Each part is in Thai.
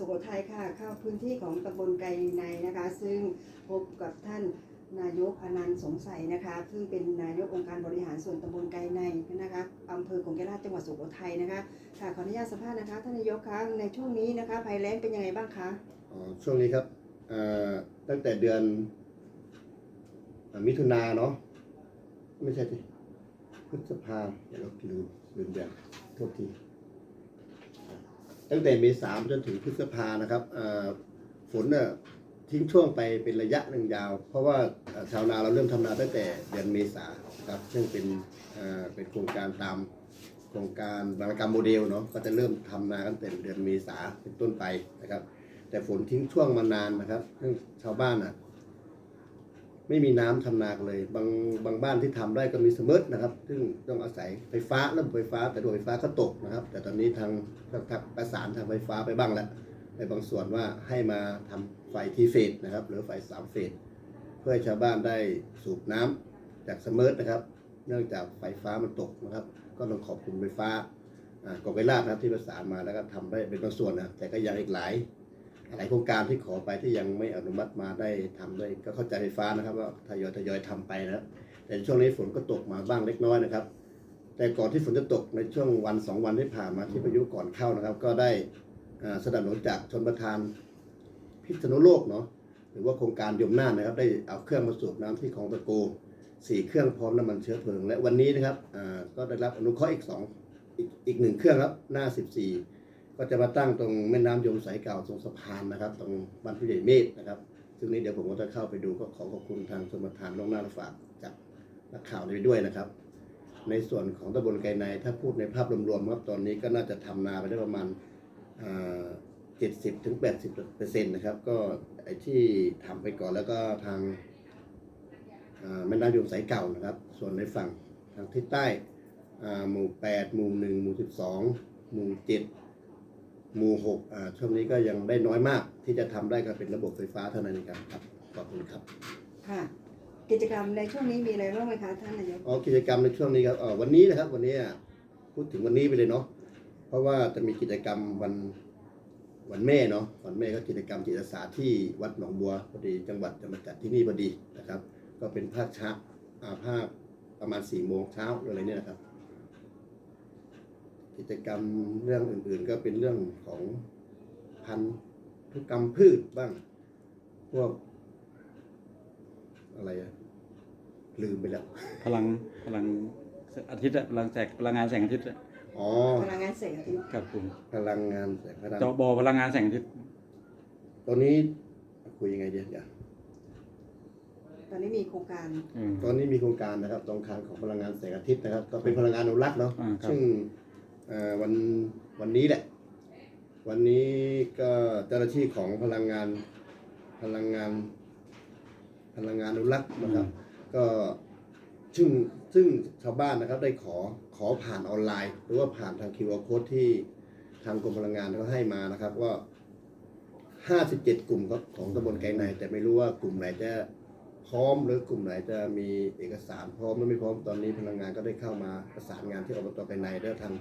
สุโขทัยค่ะเข้าพื้นที่ของตำบลไกรในนะคะ ซึ่งพบกับท่านนายกอนันต์สงสัยนะคะ ซึ่งเป็นนายกองค์การบริหารส่วนตำบลไกรในนะคะอำเภอคงแก้วราชจังหวัดสุโขทัยนะคะค่ะขออนุญาตสัมภาษณ์นะคะท่านนายกคะในช่วงนี้นะคะภัยแล้งเป็นยังไงบ้างคะอ๋อช่วงนี้ครับอ่อตั้งแต่เดือนมิถุนาเนาะไม่ใช่สิพฤษภาเดี๋ยวเราลืมลืมเดือนโทษที ตั้งแต่เมษาจนถึงพฤษภานะครับฝนเนี่ยทิ้งช่วงไปเป็นระยะหนึ่งยาว เพราะว่าชาวนาเราเริ่มทำนาตั้งแต่เดือนเมษาครับซึ่งเป็นเป็นโครงการตามโครงการบรรกรรมโมเดลเนาะก็จะเริ่มทำนาตั้งแต่เดือนเมษาเป็นต้นไปนะครับ แต่ฝนทิ้งช่วงมานานนะครับซึ่งชาวบ้านอะ ไม่มีน้ำทำนาเลย บางบางบ้านที่ทำได้ก็มีเสมอนะครับ ซึ่งต้องอาศัยไฟฟ้าริ่มไฟฟ้า แต่โดยไฟฟ้าก็ตกนะครับ แต่ตอนนี้ทางทางประสานทางไฟฟ้าไปบ้างแล้วในบางส่วนว่าให้มาทำไฟทีเฟสนะครับ หรือไฟสามเฟสเพื่อให้ชาวบ้านได้สูบน้ำจากเสมอนะครับ เนื่องจากไฟฟ้ามันตกนะครับ ก็ต้องขอบคุณไฟฟ้าอ่ากองไฟลาดนะครับที่ประสานมาแล้วก็ทำได้เป็นบางส่วนนะแต่ก็ยังอีกหลาย หลายโครงการที่ขอไปที่ยังไม่อนุมัติมาได้ทำได้วยก็เข้าใจไฟฟ้านะครับว่าทยอยทยอยทำไปนะแต่ช่วงนี้ฝนก็ตกมาบ้างเล็กน้อยนะครับ แต่ก่อนที่ฝนจะตกในช่วงวันสองวันที่ผ่านมาที่พายุก่อนเข้านะครับ ก็ได้สนับสนุนจากชนประทานพิษณุโลกเนาะหรือว่าโครงการยมน่านนะครับ ได้เอาเครื่องมาสูบน้ำที่ของตะโกสี่เครื่องพร้อมน้ำมันเชื้อเพลิง และวันนี้นะครับก็ได้รับอนุเคราะห์อีกสองอีกอีกหนึ่งเครื่องครับหน้า14 ก็จะมาตั้งตรงแม่น้ำยมสายเก่าตรงสะพานนะครับ ตรงบ้านผู้ใหญ่เมฆนะครับ ซึ่งนี้เดี๋ยวผมก็จะเข้าไปดูก็ขอขอบคุณทางชมทานล่วงหน้าฝากจากนักข่าวไปด้วยนะครับ ในส่วนของตำบลไกรในถ้าพูดในภาพรวมๆครับตอนนี้ก็น่าจะทำนาไปได้ประมาณเจ็ดสิบถึงแปดสิบเปอร์เซ็นต์นะครับ ก็ไอ้ที่ทำไปก่อนแล้วก็ทางอ่าแม่น้ำยมสายเก่านะครับ ส่วนในฝั่งทางทิศใต้อ่าหมู่แปดหมู่หนึ่งหมู่สิบสองหมู่เจ็ด หมู่หกอ่าช่วงนี้ก็ยังได้น้อยมากที่จะทำได้ก็เป็นระบบไฟฟ้าเท่านั้นเองครับครับขอบคุณครับค่ะกิจกรรมในช่วงนี้มีอะไรบ้างไหมคะท่านนายกอ๋อกิจกรรมในช่วงนี้ครับอ๋อวันนี้นะครับ วันนี้อะพูดถึงวันนี้ไปเลยเนาะเพราะว่าจะมีกิจกรรมวันวันแม่เนาะวันแม่ก็กิจกรรมจิตอาสาที่วัดหนองบัวพอดีจังหวัดจะมาจัดที่นี่พอดีนะครับ ก็เป็นภาคเช้าอ่าภาคประมาณสี่โมงเช้าหรืออะไรเนี่ยนะครับ กิจกรรมเรื่องอื่นๆ ก็เป็นเรื่องของพันธุกรรมพืชบ้าง พวก อะไรอะลืมไปแล้ว พลังพลังอาทิตย์อะพลังแสงพลังงานแสงอาทิตย์อะอ๋อ พลังงานแสงอาทิตย์ครับผมพลังงานแสงพลังจอบอพลังงานแสงอาทิตย์ตอนนี้คุยยังไงเดียวเดี๋ยวตอนนี้มีโครงการ อืม ตอนนี้มีโครงการนะครับตรงคานของพลังงานแสงอาทิตย์นะครับ ก็เป็นพลังงานอนุรักษ์เนาะ อ่าครับ ซึ่งเอ่อ วันวันนี้แหละ วันนี้ก็เจ้าหน้าที่ของพลังงานพลังงาน พลังงานอนุรักษ์นะครับ ก็ซึ่งซึ่งชาวบ้านนะครับได้ขอขอผ่านออนไลน์ หรือว่าผ่านทาง QR code ที่ทางกรมพลังงานเขาให้มานะครับว่า57กลุ่มครับของตำบลไกรในแต่ไม่รู้ว่ากลุ่มไหนจะพร้อมหรือกลุ่มไหนจะมีเอกสารพร้อมหรือไม่พร้อมตอนนี้พลังงานก็ได้เข้ามาประสานงานที่อบตไกรในแล้วทาง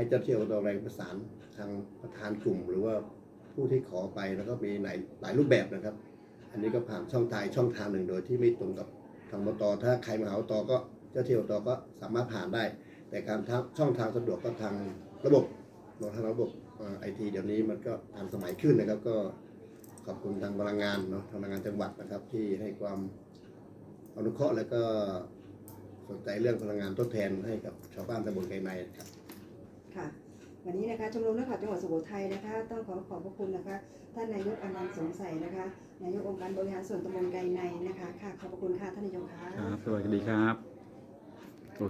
ให้เจ้าที่อบตแรงประสานทางประธานกลุ่ม หรือว่าผู้ที่ขอไปแล้วก็มีหลายหลายรูปแบบนะครับ อันนี้ก็ผ่านช่องทางช่องทางหนึ่งโดยที่ไม่ตรงกับทางอบตถ้าใครมาหาอบตก็เจ้าที่อบตก็สามารถผ่านได้ แต่การทางช่องทางสะดวกก็ทางระบบเนอะทางระบบไอทีเดี๋ยวนี้มันก็ทันสมัยขึ้นนะครับก็ขอบคุณทางพลังงานเนาะทางพลังงานจังหวัดนะครับ ที่ให้ความอนุเคราะห์และก็สนใจเรื่องพลังงานทดแทนให้กับชาวบ้านตำบลไกรในครับ ค่ะ วันนี้นะคะชมรมนักข่าวจังหวัดสุโขทัยนะคะ ต้องขอขอบพระคุณนะคะ ท่านนายกอนันต์สงสัยนะคะ นายกองค์การบริหารส่วนตำบลไกรในนะคะ ค่ะ ขอบพระคุณค่ะท่านนายกค่ะ ครับ สวัสดีครับ